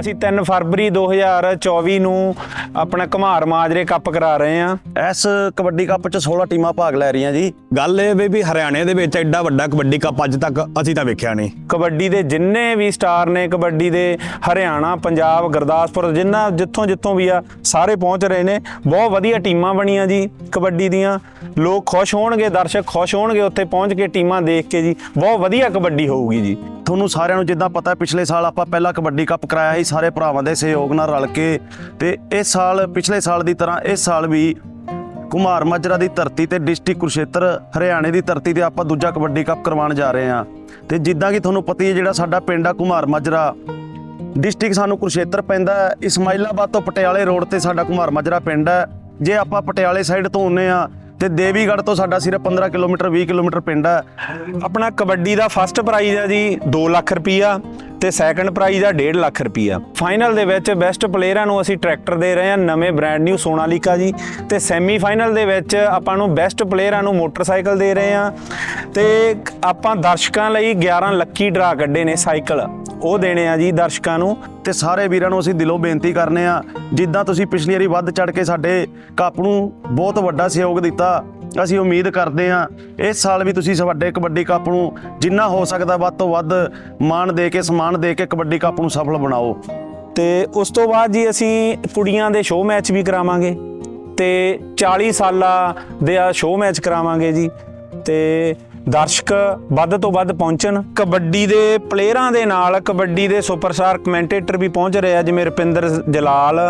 ਅਸੀਂ 3 ਫਰਵਰੀ 2024 ਨੂੰ ਆਪਣਾ ਘਮਾਰ ਮਾਜਰੇ ਕੱਪ ਕਰਾ ਰਹੇ ਹਾਂ ਇਸ ਕਬੱਡੀ ਕੱਪ 'ਚ 16 ਟੀਮਾਂ ਭਾਗ ਲੈ ਰਹੀਆਂ ਜੀ। ਗੱਲ ਇਹ ਵੀ ਵੀ ਹਰਿਆਣੇ ਦੇ ਵਿੱਚ ਐਡਾ ਵੱਡਾ ਕਬੱਡੀ ਕੱਪ ਅੱਜ ਤੱਕ ਅਸੀਂ ਤਾਂ ਵੇਖਿਆ ਨਹੀਂ। ਕਬੱਡੀ ਦੇ ਜਿੰਨੇ ਵੀ ਸਟਾਰ ਨੇ ਕਬੱਡੀ ਦੇ ਹਰਿਆਣਾ ਪੰਜਾਬ ਗੁਰਦਾਸਪੁਰ ਜਿੰਨਾ ਜਿੱਥੋਂ ਜਿੱਥੋਂ ਵੀ ਆ ਸਾਰੇ ਪਹੁੰਚ ਰਹੇ ਨੇ। ਬਹੁਤ ਵਧੀਆ ਟੀਮਾਂ ਬਣੀਆਂ ਜੀ ਕਬੱਡੀ ਦੀਆਂ। ਲੋਕ ਖੁਸ਼ ਹੋਣਗੇ ਦਰਸ਼ਕ ਖੁਸ਼ ਹੋਣਗੇ ਉੱਥੇ ਪਹੁੰਚ ਕੇ ਟੀਮਾਂ ਦੇਖ ਕੇ ਜੀ। ਬਹੁਤ ਵਧੀਆ ਕਬੱਡੀ ਹੋਊਗੀ ਜੀ। ਤੁਹਾਨੂੰ ਸਾਰਿਆਂ ਨੂੰ ਜਿੱਦਾਂ ਪਤਾ ਪਿਛਲੇ ਸਾਲ ਆਪਾਂ ਪਹਿਲਾ ਕਬੱਡੀ ਕੱਪ ਕਰਾਇਆ ਸੀ ਸਾਰੇ ਭਰਾਵਾਂ ਦੇ ਸਹਿਯੋਗ ਨਾਲ ਰਲ ਕੇ। ਤੇ ਇਸ ਸਾਲ, ਪਿਛਲੇ ਸਾਲ ਦੀ ਤਰ੍ਹਾਂ ਇਸ ਸਾਲ ਵੀ ਕੁਮਾਰ ਮਾਜਰਾ ਦੀ ਧਰਤੀ ਤੇ ਡਿਸਟ੍ਰਿਕਟ ਕੁਰਸ਼ੇਤਰ ਹਰਿਆਣੇ ਦੀ ਧਰਤੀ ਤੇ ਆਪਾਂ ਦੂਜਾ ਕਬੱਡੀ ਕੱਪ ਕਰਵਾਉਣ ਜਾ ਰਹੇ ਹਾਂ। ਤੇ ਜਿੱਦਾਂ ਕਿ ਤੁਹਾਨੂੰ ਪਤਾ ਹੀ ਹੈ ਜਿਹੜਾ ਸਾਡਾ ਪਿੰਡ ਆ ਕੁਮਾਰ ਮਾਜਰਾ, ਡਿਸਟ੍ਰਿਕਟ ਸਾਨੂੰ ਕੁਰਸ਼ੇਤਰ ਪੈਂਦਾ ਹੈ। ਇਸਮਾਈਲਾਬਾਦ ਤੋਂ ਪਟਿਆਲੇ ਰੋਡ ਤੇ ਸਾਡਾ ਕੁਮਾਰ ਮਾਜਰਾ ਪਿੰਡ ਹੈ। ਜੇ ਆਪਾਂ ਪਟਿਆਲੇ ਸਾਈਡ ਤੋਂ ਆਉਂਦੇ ਆ ਤੇ ਦੇਵੀਗੜ੍ਹ ਤੋਂ ਸਾਡਾ ਸਿਰਫ 15 ਕਿਲੋਮੀਟਰ 20 ਕਿਲੋਮੀਟਰ ਪਿੰਡ ਹੈ। ਆਪਣਾ ਕਬੱਡੀ ਦਾ ਫਸਟ ਪ੍ਰਾਈਜ਼ ਹੈ ਜੀ 2 ਲੱਖ ਰੁਪਈਆ। ਤੇ ਸੈਕੰਡ ਪ੍ਰਾਈਜ਼ ਆ 1.5 ਲੱਖ ਰੁਪਈਆ। ਫਾਈਨਲ ਦੇ ਵਿੱਚ ਬੈਸਟ ਪਲੇਅਰਾਂ ਨੂੰ ਅਸੀਂ ਟਰੈਕਟਰ ਦੇ ਰਹੇ ਹਾਂ, ਨਵੇਂ ਬ੍ਰਾਂਡ ਨਿਊ ਸੋਨਾਲੀਕਾ ਜੀ। ਤੇ ਸੈਮੀ ਫਾਈਨਲ ਦੇ ਵਿੱਚ ਆਪਾਂ ਨੂੰ ਬੈਸਟ ਪਲੇਅਰਾਂ ਨੂੰ ਮੋਟਰਸਾਈਕਲ ਦੇ ਰਹੇ ਹਾਂ। ਤੇ ਆਪਾਂ ਦਰਸ਼ਕਾਂ ਲਈ 11 ਲੱਕੀ ਡਰਾ ਕੱਢੇ ਨੇ ਸਾਈਕਲ। ਉਹ ਦੇਣੇ ਆ ਜੀ ਦਰਸ਼ਕਾਂ ਨੂੰ। ਤੇ ਸਾਰੇ ਵੀਰਾਂ ਨੂੰ ਅਸੀਂ ਦਿਲੋਂ ਬੇਨਤੀ ਕਰਨੇ ਆ, ਜਿੱਦਾਂ ਤੁਸੀਂ ਪਿਛਲੀ ਵਾਰੀ ਵੱਧ ਚੜ ਕੇ ਸਾਡੇ ਕੱਪ ਨੂੰ ਬਹੁਤ ਵੱਡਾ ਸਹਿਯੋਗ ਦਿੱਤਾ, ਅਸੀਂ ਉਮੀਦ ਕਰਦੇ ਹਾਂ ਇਸ ਸਾਲ ਵੀ ਤੁਸੀਂ ਸਾਡੇ ਕਬੱਡੀ ਕੱਪ ਨੂੰ ਜਿੰਨਾ ਹੋ ਸਕਦਾ ਵੱਧ ਤੋਂ ਵੱਧ ਮਾਣ ਦੇ ਕੇ, ਸਨਮਾਨ ਦੇ ਕੇ ਕਬੱਡੀ ਕੱਪ ਨੂੰ ਸਫਲ ਬਣਾਓ। ਤੇ ਉਸ ਤੋਂ ਬਾਅਦ ਜੀ ਅਸੀਂ ਕੁੜੀਆਂ ਦੇ ਸ਼ੋਅ ਮੈਚ ਵੀ ਕਰਾਵਾਂਗੇ। ਤੇ 40 ਸਾਲਾਂ ਦੇ ਆ ਸ਼ੋਅ ਮੈਚ ਕਰਾਵਾਂਗੇ ਜੀ। ਤੇ ਦਰਸ਼ਕ ਵੱਧ ਤੋਂ ਵੱਧ ਪਹੁੰਚਣ। ਕਬੱਡੀ ਦੇ ਪਲੇਅਰਾਂ ਦੇ ਨਾਲ ਕਬੱਡੀ ਦੇ ਸੁਪਰਸਟਾਰ ਕਮੈਂਟੇਟਰ ਵੀ ਪਹੁੰਚ ਰਹੇ ਆ, ਜਿਵੇਂ ਰੁਪਿੰਦਰ ਜਲਾਲ,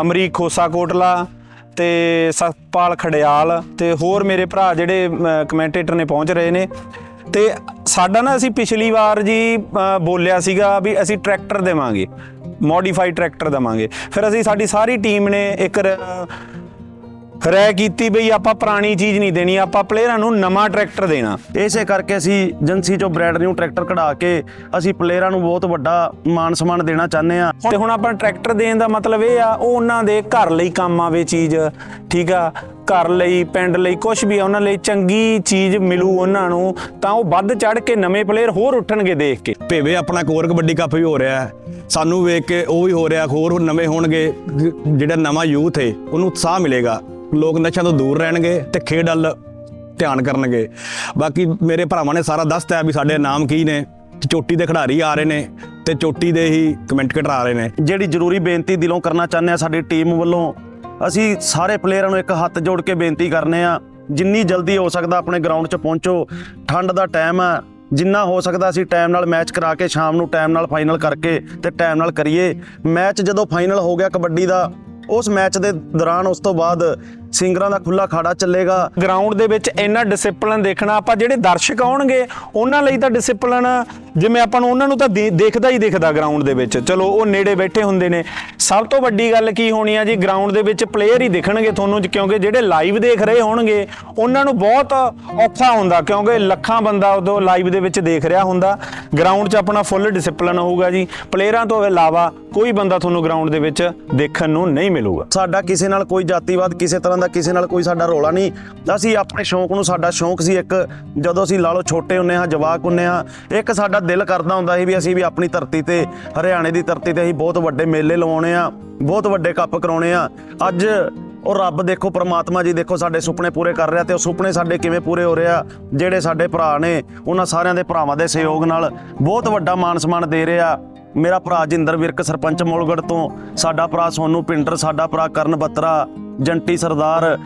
ਅਮਰੀਕ ਖੋਸਾ ਕੋਟਲਾ ਤੇ ਸਤਪਾਲ ਖੜਿਆਲ ਤੇ ਹੋਰ ਮੇਰੇ ਭਰਾ ਜਿਹੜੇ ਕਮੈਂਟੇਟਰ ਨੇ ਪਹੁੰਚ ਰਹੇ ਨੇ। ਤੇ ਸਾਡਾ ਨਾ ਅਸੀਂ ਪਿਛਲੀ ਵਾਰ ਜੀ ਬੋਲਿਆ ਸੀਗਾ ਵੀ ਅਸੀਂ ਟਰੈਕਟਰ ਦੇਵਾਂਗੇ ਮੋਡੀਫਾਈਡ ਟਰੈਕਟਰ ਦੇਵਾਂਗੇ। ਫਿਰ ਅਸੀਂ ਸਾਡੀ ਸਾਰੀ ਟੀਮ ਨੇ ਇੱਕ ਰ- ਰਾਏ ਕੀਤੀ ਬਈ ਆਪਾਂ ਪੁਰਾਣੀ ਚੀਜ਼ ਨਹੀਂ ਦੇਣੀ ਆਪਾਂ ਪਲੇਅਰਾਂ ਨੂੰ ਨਵਾਂ ਟਰੈਕਟਰ ਦੇਣਾ। ਇਸੇ ਕਰਕੇ ਅਸੀਂ ਏਜੰਸੀ ਚੋਂ ਬ੍ਰੈਂਡ ਨਿਊ ਟਰੈਕਟਰ ਕਢਾ ਕੇ ਅਸੀਂ ਪਲੇਅਰਾਂ ਨੂੰ ਬਹੁਤ ਵੱਡਾ ਮਾਣ ਸਨਮਾਨ ਦੇਣਾ ਚਾਹੁੰਦੇ ਆ ਤੇ ਹੁਣ ਆਪਾਂ ਟਰੈਕਟਰ ਦੇਣ ਦਾ ਮਤਲਬ ਇਹ ਆ ਉਹ ਉਹਨਾਂ ਦੇ ਘਰ ਲਈ ਕੰਮ ਆਵੇ ਚੀਜ਼ ਠੀਕ ਆ? ਘਰ ਲਈ ਪਿੰਡ ਲਈ ਕੁਝ ਵੀ ਆ, ਉਹਨਾਂ ਲਈ ਚੰਗੀ ਚੀਜ਼ ਮਿਲੂ ਉਹਨਾਂ ਨੂੰ ਤਾਂ ਉਹ ਵੱਧ ਚੜ ਕੇ ਨਵੇਂ ਪਲੇਅਰ ਹੋਰ ਉੱਠਣਗੇ ਦੇਖ ਕੇ। ਭੇਵੇ ਆਪਣਾ ਇੱਕ ਹੋਰ ਕਬੱਡੀ ਕੱਪ ਵੀ ਹੋ ਰਿਹਾ ਹੈ। ਸਾਨੂੰ ਵੇਖ ਕੇ ਉਹ ਵੀ ਹੋ ਰਿਹਾ ਹੋਰ ਨਵੇਂ ਹੋਣਗੇ ਜਿਹੜਾ ਨਵਾਂ ਯੂਥ ਹੈ ਉਹਨੂੰ ਉਤਸ਼ਾਹ ਮਿਲੇਗਾ। ਲੋਕ ਨਸ਼ਿਆਂ ਤੋਂ ਦੂਰ ਰਹਿਣਗੇ ਤੇ ਖੇਡ ਵੱਲ ਧਿਆਨ ਕਰਨਗੇ। ਬਾਕੀ ਮੇਰੇ ਭਰਾਵਾਂ ਨੇ ਸਾਰਾ ਦੱਸਤਾ ਵੀ ਸਾਡੇ ਨਾਮ ਕੀ ਨੇ ਚੋਟੀ ਦੇ ਖਿਡਾਰੀ ਆ ਰਹੇ ਨੇ, ਤੇ ਚੋਟੀ ਦੇ ਹੀ ਕਮੈਂਟੇਟਰ ਆ ਰਹੇ ਨੇ। ਜਿਹੜੀ ਜ਼ਰੂਰੀ ਬੇਨਤੀ ਦਿਲੋਂ ਕਰਨਾ ਚਾਹੁੰਦੇ ਆ ਸਾਡੀ ਟੀਮ ਵੱਲੋਂ, ਅਸੀਂ ਸਾਰੇ ਪਲੇਅਰਾਂ ਨੂੰ ਇੱਕ ਹੱਥ ਜੋੜ ਕੇ ਬੇਨਤੀ ਕਰਨੇ ਆ, ਜਿੰਨੀ ਜਲਦੀ ਹੋ ਸਕਦਾ ਆਪਣੇ ਗਰਾਊਂਡ 'ਚ ਪਹੁੰਚੋ, ਠੰਡ ਦਾ ਟਾਈਮ ਆ, ਜਿੰਨਾ ਹੋ ਸਕਦਾ ਅਸੀਂ ਟਾਈਮ ਨਾਲ ਮੈਚ ਕਰਾ ਕੇ ਸ਼ਾਮ ਨੂੰ ਟਾਈਮ ਨਾਲ ਫਾਈਨਲ ਕਰਕੇ ਤੇ ਟਾਈਮ ਨਾਲ ਕਰੀਏ। ਮੈਚ ਜਦੋਂ ਫਾਈਨਲ ਹੋ ਗਿਆ ਕਬੱਡੀ ਦਾ ਉਸ ਮੈਚ ਦੇ ਦੌਰਾਨ ਉਸ ਤੋਂ ਬਾਅਦ ਸਿੰਗਰਾਂ ਦਾ ਖੁੱਲਾ ਖਾੜਾ ਚੱਲੇਗਾ। ਗਰਾਊਂਡ ਦੇ ਵਿੱਚ ਇੰਨਾ ਡਿਸਪਲਿਨ ਦੇਖਣਾ ਆਪਾਂ ਜਿਹੜੇ ਦਰਸ਼ਕ ਆਉਣਗੇ ਉਹਨਾਂ ਲਈ ਤਾਂ ਡਿਸਪਲਿਨ ਜਿਵੇਂ ਆਪਾਂ ਨੂੰ ਉਹਨਾਂ ਨੂੰ ਤਾਂ ਦੇਖਦਾ ਹੀ ਦਿਖਦਾ ਗਰਾਊਂਡ ਦੇ ਵਿੱਚ। ਚਲੋ ਉਹ ਨੇੜੇ ਬੈਠੇ ਹੁੰਦੇ ਨੇ। ਸਭ ਤੋਂ ਵੱਡੀ ਗੱਲ ਕੀ ਹੋਣੀ ਆ ਜੀ ਗਰਾਊਂਡ ਦੇ ਵਿੱਚ ਪਲੇਅਰ ਹੀ ਦਿਖਣਗੇ ਤੁਹਾਨੂੰ ਕਿਉਂਕਿ ਜਿਹੜੇ ਲਾਈਵ ਦੇਖ ਰਹੇ ਹੋਣਗੇ ਉਹਨਾਂ ਨੂੰ ਬਹੁਤ ਔਖਾ ਹੁੰਦਾ ਕਿਉਂਕਿ ਲੱਖਾਂ ਬੰਦਾ ਉਦੋਂ ਲਾਈਵ ਦੇ ਵਿੱਚ ਦੇਖ ਰਿਹਾ ਹੁੰਦਾ। ਗਰਾਊਂਡ 'ਚ ਆਪਣਾ ਫੁੱਲ ਡਿਸਪਲਿਨ ਹੋਊਗਾ ਜੀ। ਪਲੇਅਰਾਂ ਤੋਂ ਇਲਾਵਾ ਕੋਈ ਬੰਦਾ ਤੁਹਾਨੂੰ ਗਰਾਊਂਡ ਦੇ ਵਿੱਚ ਦੇਖਣ ਨੂੰ ਨਹੀਂ ਮਿਲੂਗਾ। ਸਾਡਾ ਕਿਸੇ ਨਾਲ ਕੋਈ ਜਾਤੀਵਾਦ ਕਿਸੇ ਤਰ੍ਹਾਂ ਦਾ ਕਿਸੇ ਨਾਲ ਕੋਈ ਸਾਡਾ ਰੋਲਾ ਨਹੀਂ। ਅਸੀਂ ਆਪਣੇ ਸ਼ੌਂਕ ਨੂੰ, ਸਾਡਾ ਸ਼ੌਂਕ ਸੀ ਇੱਕ, ਜਦੋਂ ਅਸੀਂ ਲਾ ਲਓ ਛੋਟੇ ਹੁੰਨੇ ਹਾਂ, ਜਵਾਕ ਹੁੰਨੇ ਹਾਂ, ਇੱਕ ਸਾਡਾ ਦਿਲ ਕਰਦਾ ਹੁੰਦਾ ਸੀ ਵੀ ਅਸੀਂ ਵੀ ਆਪਣੀ ਧਰਤੀ ਤੇ, ਹਰਿਆਣੇ ਦੀ ਧਰਤੀ ਤੇ ਅਸੀਂ ਬਹੁਤ ਵੱਡੇ ਮੇਲੇ ਲਵਾਉਣੇ ਆ ਬਹੁਤ ਵੱਡੇ ਕੱਪ ਕਰਾਉਣੇ ਆ ਅੱਜ ਉਹ ਰੱਬ ਦੇਖੋ, ਪ੍ਰਮਾਤਮਾ ਜੀ ਦੇਖੋ, ਸਾਡੇ ਸੁਪਨੇ ਪੂਰੇ ਕਰ ਰਿਹਾ ਤੇ ਉਹ ਸੁਪਨੇ ਸਾਡੇ ਕਿਵੇਂ ਪੂਰੇ ਹੋ ਰਿਹਾ ਜਿਹੜੇ ਸਾਡੇ ਭਰਾ ਨੇ, ਉਹਨਾਂ ਸਾਰਿਆਂ ਦੇ ਭਰਾਵਾਂ ਦੇ ਸਹਿਯੋਗ ਨਾਲ ਬਹੁਤ ਵੱਡਾ ਮਾਨ ਸਨਮਾਨ ਦੇ ਰਿਹਾ ਮੇਰਾ ਭਰਾ ਜਿੰਦਰ ਵਿਰਕ ਸਰਪੰਚ ਮੋਲਗੜ ਤੋਂ, ਸਾਡਾ ਭਰਾ ਸੋਨੂ ਪਿੰਡਰ, ਸਾਡਾ ਭਰਾ ਕਰਨ ਬੱਤਰਾ, ਜੰਟੀ ਸਰਦਾਰ,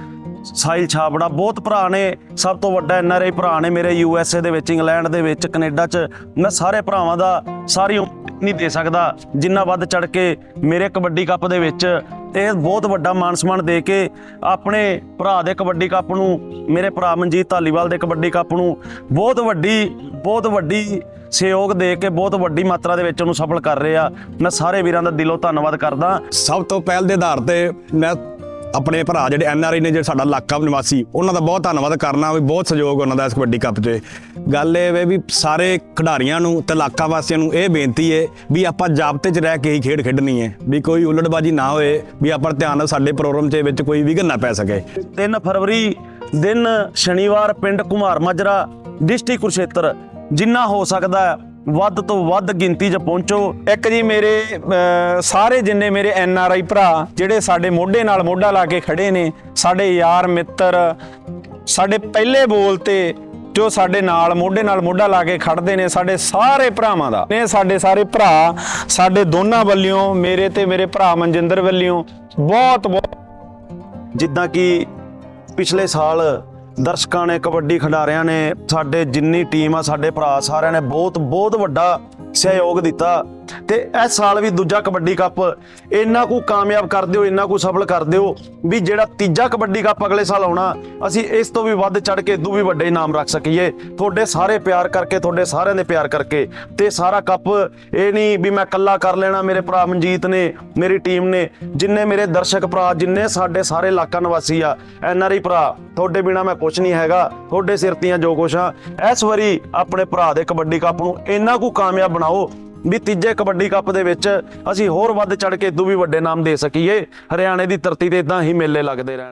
ਸਾਇਲ ਛਾਬੜਾ, ਬਹੁਤ ਭਰਾ ਨੇ, ਸਭ ਤੋਂ ਵੱਡਾ ਐਨਆਰਆਈ ਭਰਾ ਨੇ ਮੇਰੇ ਯੂਐਸਏ ਦੇ ਵਿੱਚ, ਇੰਗਲੈਂਡ ਦੇ ਵਿੱਚ, ਕੈਨੇਡਾ 'ਚ। ਮੈਂ ਸਾਰੇ ਭਰਾਵਾਂ ਦਾ ਸਾਰੀ ਉਮਰ ਨਹੀਂ ਦੇ ਸਕਦਾ, ਜਿੰਨਾ ਵੱਧ ਚੜ ਕੇ ਮੇਰੇ ਕਬੱਡੀ ਕੱਪ ਦੇ ਵਿੱਚ ਇਹ ਬਹੁਤ ਵੱਡਾ ਮਾਨ ਸਨਮਾਨ ਦੇ ਕੇ ਆਪਣੇ ਭਰਾ ਦੇ ਕਬੱਡੀ ਕੱਪ ਨੂੰ, ਮੇਰੇ ਭਰਾ ਮਨਜੀਤ ਧਾਲੀਵਾਲ ਦੇ ਕਬੱਡੀ ਕੱਪ ਨੂੰ, ਬਹੁਤ ਵੱਡੀ ਬਹੁਤ ਵੱਡੀ ਸਹਿਯੋਗ ਦੇ ਕੇ ਬਹੁਤ ਵੱਡੀ ਮਾਤਰਾ ਦੇ ਵਿੱਚ ਉਹਨੂੰ ਸਫਲ ਕਰ ਰਹੇ ਆ। ਮੈਂ ਸਾਰੇ ਵੀਰਾਂ ਦਾ ਦਿਲੋਂ ਧੰਨਵਾਦ ਕਰਦਾ। ਸਭ ਤੋਂ ਪਹਿਲ ਦੇ ਆਧਾਰ ਤੇ ਮੈਂ ਆਪਣੇ ਭਰਾ ਜਿਹੜੇ ਐਨ ਆਰ ਆਈ ਨੇ ਜਿਹੜੇ ਸਾਡਾ ਇਲਾਕਾ ਨਿਵਾਸੀ ਉਹਨਾਂ ਦਾ ਬਹੁਤ ਧੰਨਵਾਦ ਕਰਨਾ ਵੀ ਬਹੁਤ ਸਹਿਯੋਗ ਉਹਨਾਂ ਦਾ ਇਸ ਕਬੱਡੀ ਕੱਪ 'ਚ। ਗੱਲ ਇਹ ਵੇ ਵੀ ਸਾਰੇ ਖਿਡਾਰੀਆਂ ਨੂੰ ਤੇ ਇਲਾਕਾ ਵਾਸੀਆਂ ਨੂੰ ਇਹ ਬੇਨਤੀ ਹੈ ਵੀ ਆਪਾਂ ਜਾਬਤੇ 'ਚ ਰਹਿ ਕੇ ਹੀ ਖੇਡ ਖੇਡਣੀ ਹੈ ਵੀ ਕੋਈ ਉਲਟਬਾਜੀ ਨਾ ਹੋਏ ਵੀ ਆਪਾਂ ਧਿਆਨ ਸਾਡੇ ਪ੍ਰੋਗਰਾਮ 'ਚ ਵਿੱਚ ਕੋਈ ਵਿਘਨ ਨਾ ਪੈ ਸਕੇ। 3 ਫਰਵਰੀ ਦਿਨ ਸ਼ਨੀਵਾਰ ਪਿੰਡ ਕੁਮਾਰ ਮਾਜਰਾ ਡਿਸਟ੍ਰਿਕਟ ਕੁਰਸ਼ੇਤਰ ਜਿੰਨਾ ਹੋ ਸਕਦਾ ਵੱਧ ਤੋਂ ਵੱਧ ਗਿਣਤੀ 'ਚ ਪਹੁੰਚੋ। ਇੱਕ ਜੀ ਮੇਰੇ ਸਾਰੇ ਜਿੰਨੇ ਮੇਰੇ ਐਨ ਆਰ ਆਈ ਭਰਾ, ਜਿਹੜੇ ਸਾਡੇ ਮੋਢੇ ਨਾਲ ਮੋਢਾ ਲਾ ਕੇ ਖੜੇ ਨੇ, ਸਾਡੇ ਯਾਰ ਮਿੱਤਰ, ਸਾਡੇ ਪਹਿਲੇ ਬੋਲ ਤੇ ਜੋ ਸਾਡੇ ਨਾਲ ਮੋਢੇ ਨਾਲ ਮੋਢਾ ਲਾ ਕੇ ਖੜਦੇ ਨੇ, ਸਾਡੇ ਸਾਰੇ ਭਰਾਵਾਂ ਦਾ। ਨੇ ਸਾਡੇ ਸਾਰੇ ਭਰਾ, ਸਾਡੇ ਦੋਨਾਂ ਵੱਲਿਓਂ ਮੇਰੇ ਤੇ ਮੇਰੇ ਭਰਾ ਮਨਜਿੰਦਰ ਵੱਲਿਓਂ ਬਹੁਤ ਬਹੁਤ ਜਿੱਦਾਂ ਕਿ ਪਿਛਲੇ ਸਾਲ ਦਰਸ਼ਕਾਂ ਨੇ, ਕਬੱਡੀ ਖਿਡਾਰਿਆਂ ਨੇ ਸਾਡੇ ਜਿੰਨੀ ਟੀਮ ਆ, ਸਾਡੇ ਭਰਾ ਸਾਰਿਆਂ ਨੇ ਬਹੁਤ ਬਹੁਤ ਵੱਡਾ ਸਹਿਯੋਗ ਦਿੱਤਾ। ਤੇ ਇਸ ਸਾਲ ਵੀ ਦੂਜਾ ਕਬੱਡੀ ਕੱਪ ਇੰਨਾ ਕੁ ਕਾਮਯਾਬ ਕਰ ਦਿਓ, ਇੰਨਾ ਕੁ ਸਫਲ ਕਰ ਦਿਓ ਵੀ ਜਿਹੜਾ ਤੀਜਾ ਕਬੱਡੀ ਕੱਪ ਅਗਲੇ ਸਾਲ ਆਉਣਾ, ਅਸੀਂ ਇਸ ਤੋਂ ਵੀ ਵੱਧ ਚੜ ਕੇ ਇਦੋਂ ਵੀ ਵੱਡੇ ਇਨਾਮ ਰੱਖ ਸਕੀਏ। ਤੁਹਾਡੇ ਸਾਰੇ ਪਿਆਰ ਕਰਕੇ, ਤੁਹਾਡੇ ਸਾਰਿਆਂ ਦੇ ਪਿਆਰ ਕਰਕੇ ਤੇ ਸਾਰਾ ਕੱਪ ਇਹ ਨਹੀਂ ਵੀ ਮੈਂ ਇਕੱਲਾ ਕਰ ਲੈਣਾ, ਮੇਰੇ ਭਰਾ ਮਨਜੀਤ ਨੇ, ਮੇਰੀ ਟੀਮ ਨੇ, ਜਿੰਨੇ ਮੇਰੇ ਦਰਸ਼ਕ ਭਰਾ, ਜਿੰਨੇ ਸਾਡੇ ਸਾਰੇ ਇਲਾਕਾ ਨਿਵਾਸੀ ਆ, ਐਨ ਆਰ ਆਈ ਭਰਾ, ਤੁਹਾਡੇ ਬਿਨਾ ਮੈਂ ਕੁਝ ਨਹੀਂ ਹੈਗਾ, ਤੁਹਾਡੇ ਸਿਰ ਤੀਆਂ ਜੋ ਕੁਛ ਆ, ਇਸ ਵਾਰੀ ਆਪਣੇ ਭਰਾ ਦੇ ਕਬੱਡੀ ਕੱਪ ਨੂੰ ਇੰਨਾ ਕੁ ਕਾਮਯਾਬ ਬਣਾਓ ਵੀ ਤੀਜੇ ਕਬੱਡੀ ਕੱਪ ਦੇ ਵਿੱਚ ਅਸੀਂ ਹੋਰ ਵੱਧ ਚੜ ਕੇ ਇਦੋਂ ਵੀ ਵੱਡੇ ਨਾਮ ਦੇ ਸਕੀਏ। ਹਰਿਆਣੇ ਦੀ ਧਰਤੀ ਤੇ ਇਦਾਂ ਹੀ ਮੇਲੇ ਲੱਗਦੇ ਰਹਿਣ।